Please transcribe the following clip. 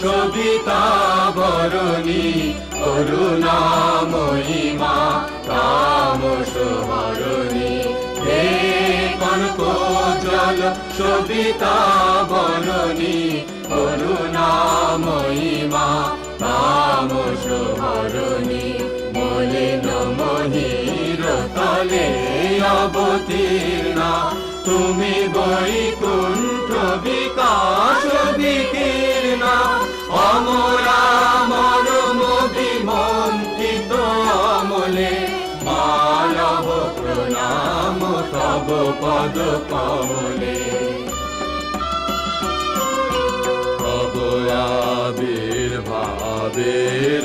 সবিতা বরণী করুণাময়ী মা তামস হে কনক জল সবিতা বরণী করুণাময়ী মা তামস হরণী মলিন মহির তলে অবতীর্ণা, তুমি বৈকুণ্ঠ বিকাশ বিকীর্ণা অমরা মরম বিমন্ত্রিত অমলে মানব প্রণাম তব পদ আবির্ভাবের